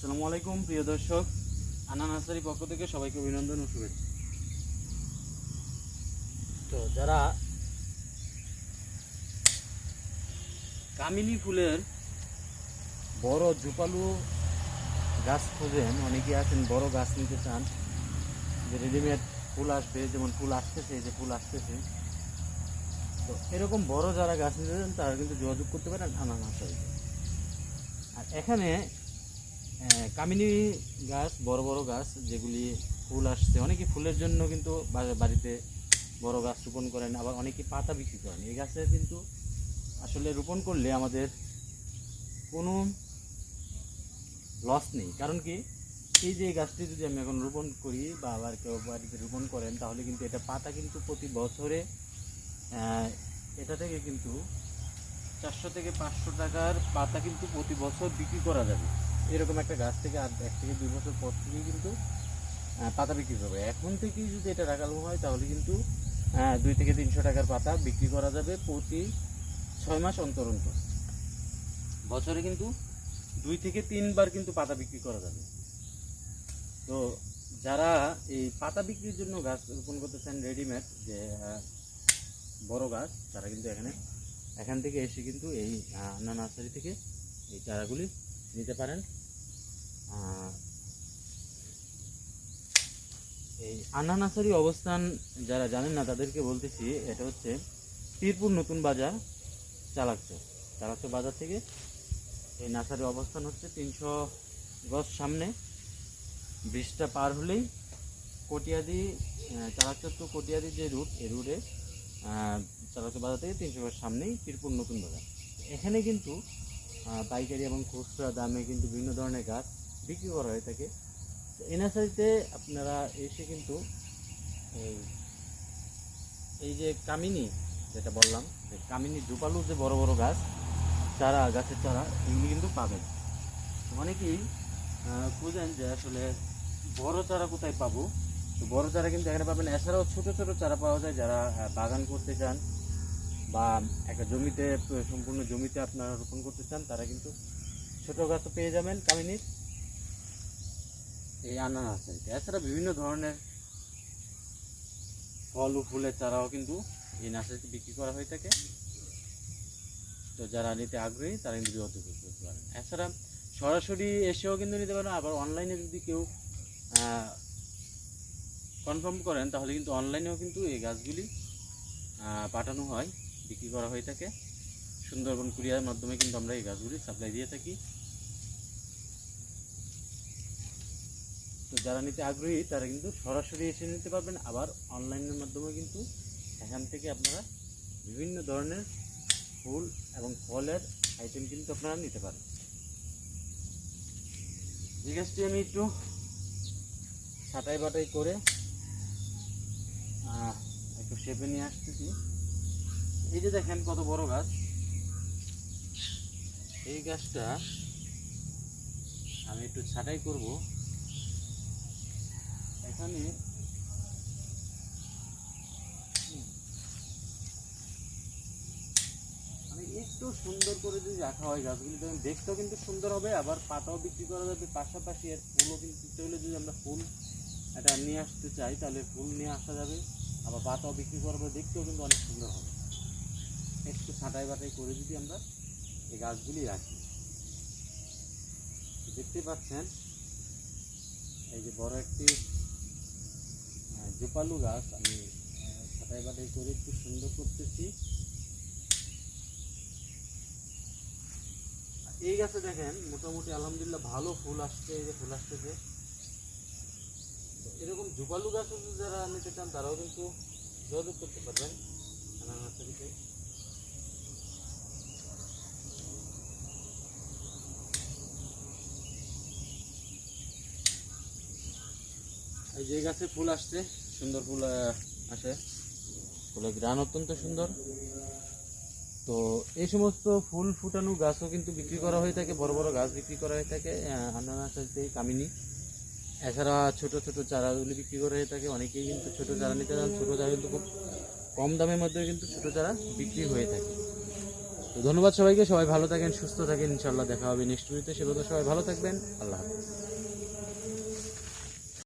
আসসালামু আলাইকুম, প্রিয় দর্শক। আনা নার্সারি পক্ষ থেকে সবাইকে অভিনন্দন ও শুভেচ্ছা। তো যারা কামিনী ফুলের বড় ঝুপালু গাছ খোঁজেন অনেকে আছেন বড় গাছ নিতে চান, যে রেডিমেড ফুল আসবে, যেমন ফুল আসতেছে যে ফুল আসতেছে। তো এরকম বড় যারা গাছ নিতে চান, তারা কিন্তু যোগাযোগ করতে পারেন আনা নার্সারিতে। আর এখানে কামিনী গাছ, বড় বড় গাছ, যেগুলি ফুল আসছে। অনেকে ফুলের জন্য কিন্তু বাড়িতে বড় গাছ রোপণ করেন, আবার অনেকে পাতা বিক্রি করেন। এই গাছের কিন্তু আসলে রোপণ করলে আমাদের কোনো লস নেই। কারণ কি? এই যে গাছটি যদি আমি এখন রোপণ করি বা আবার কেউ বাড়িতে রোপণ করেন, তাহলে কিন্তু এটা পাতা কিন্তু প্রতি বছরে এটা থেকে কিন্তু চারশো থেকে পাঁচশো টাকার পাতা কিন্তু প্রতি বছর বিক্রি করা যাবে। এরকম একটা গাছ থেকে আর এক থেকে দুই বছর পর থেকেই কিন্তু পাতা বিক্রি করবে। এখন থেকেই যদি এটা রাখানো হয়, তাহলে কিন্তু দুই থেকে তিনশো টাকার পাতা বিক্রি করা যাবে প্রতি ছয় মাস অন্তর অন্তর। বছরে কিন্তু দুই থেকে তিনবার কিন্তু পাতা বিক্রি করা যাবে। তো যারা এই পাতা বিক্রির জন্য গাছ রোপণ করতে চান রেডিমেড, যে বড় গাছ, তারা কিন্তু এখানে, এখান থেকে এসে কিন্তু এই নার্সারি থেকে এই চারাগুলি নিতে পারেন। এই আন্না নার্সারি অবস্থান যারা জানেন না, তাদেরকে বলতেছি, এটা হচ্ছে পীরপুর নতুন বাজার চালাকচো চালাকচো বাজার থেকে এই নার্সারির অবস্থান হচ্ছে তিনশো গজ সামনে। ব্রিজটা পার হলেই কটিয়াদি চালাকচর টু কটিয়াদি যে রুট, এই রুটে চালাকচো বাজার থেকে তিনশো গজ সামনেই পীরপুর নতুন বাজার। এখানে কিন্তু পাইকারি এবং খুচরা দামে কিন্তু বিভিন্ন ধরনের গাছ বিক্রি করা হয়ে থাকে। এই নার্সারিতে আপনারা এসে কিন্তু, এই এই যে কামিনী, যেটা বললাম, যে কামিনী জুপালু যে বড় বড় গাছ, চারা, গাছের চারা, এগুলি কিন্তু পাবেন। অনেকেই খুঁজেন যে আসলে বড় চারা কোথায় পাবো? তো বড় চারা কিন্তু এখানে পাবেন। এছাড়াও ছোট ছোট চারা পাওয়া যায় যারা বাগান করতে চান বা একটা জমিতে, সম্পূর্ণ জমিতে আপনারা রোপণ করতে চান, তারা কিন্তু ছোট গাছও পেয়ে যাবেন কামিনীর। এই আনার নার্সারিতে এছাড়া বিভিন্ন ধরনের ফল ও ফুলের চারাও কিন্তু এই নার্সারিতে বিক্রি করা হয়ে থাকে। তো যারা নিতে আগ্রহী, তারা কিন্তু যোগাযোগ করতে পারেন এছাড়া সরাসরি এসেও কিন্তু নিতে পারেন আবার অনলাইনে যদি কেউ কনফার্ম করেন, তাহলে কিন্তু অনলাইনেও কিন্তু এই গাছগুলি পাঠানো হয়, বিক্রি করা হয়ে থাকে। সুন্দরবন কুরিয়ার মাধ্যমে কিন্তু আমরা এই গাছগুলি সাপ্লাই দিয়ে থাকি। তো যারা নিতে আগ্রহী, তারা কিন্তু সরাসরি এসে নিতে পারবেন। আবার অনলাইনের মাধ্যমে কিন্তু এখান থেকে আপনারা বিভিন্ন ধরনের ফুল এবং ফলের আইটেম কিন্তু আপনারা নিতে পারেন এই গাছটি আমি একটু ছাটাই বাটাই করে একটু শেপে নিয়ে আসতেছি। এই যে দেখেন কত বড় গাছ। এই গাছটা আমি একটু ছাটাই করব। এখানে মানে একটু সুন্দর করে যদি রাখা হয় গাছগুলি তখন দেখতেও কিন্তু সুন্দর হবে, আবার পাতাও বিক্রি করা যাবে। পাশাপাশি এর ফুলও কিন্তু হলে যদি আমরা ফুল এটা নিয়ে আসতে চাই, তাহলে ফুল নিয়ে আসা যাবে। আবার পাতাও বিক্রি করব দেখতেও কিন্তু অনেক সুন্দর হবে। একটু ছাঁটাই বাটাই করে যদি আমরা এই গাছগুলি রাখি। দেখতে পাচ্ছেন? এই যে বড় একটি জোপালু গাছ আমি ছাটাই বাটাই করে একটু সুন্দর করতেছি। এই গাছে দেখেন, মোটামুটি আলহামদুলিল্লাহ ভালো ফুল আসছে, এই যে ফুল আসতেছে। এরকম জোপালু গাছও যারা নিতে চান, তারাও কিন্তু যোগাযোগ করতে পারবেন। নার্সারিতে যে গাছে ফুল আসছে, সুন্দর ফুল আসে। ফুলের গ্রান অত্যন্ত সুন্দর। তো এই সমস্ত ফুল ফুটানো গাছও কিন্তু বিক্রি করা হয়ে থাকে, বড় বড় গাছ বিক্রি করা হয়ে থাকে আনারসাতে কামিনি। এছাড়া ছোট ছোট চারাগুলি বিক্রি করা হয়ে থাকে, অনেকেই কিন্তু ছোট চারা নিতে চান, ছোট চারা কিন্তু খুব কম দামের মধ্যে কিন্তু ছোট চারা বিক্রি হয়ে থাকে। তো ধন্যবাদ সবাইকে, সবাই ভালো থাকেন, সুস্থ থাকেন ইনশাল্লাহ দেখা হবে নেক্সট ভিডিওতে সে পর্যন্ত সবাই ভালো থাকবেন, আল্লাহ হাফিজ।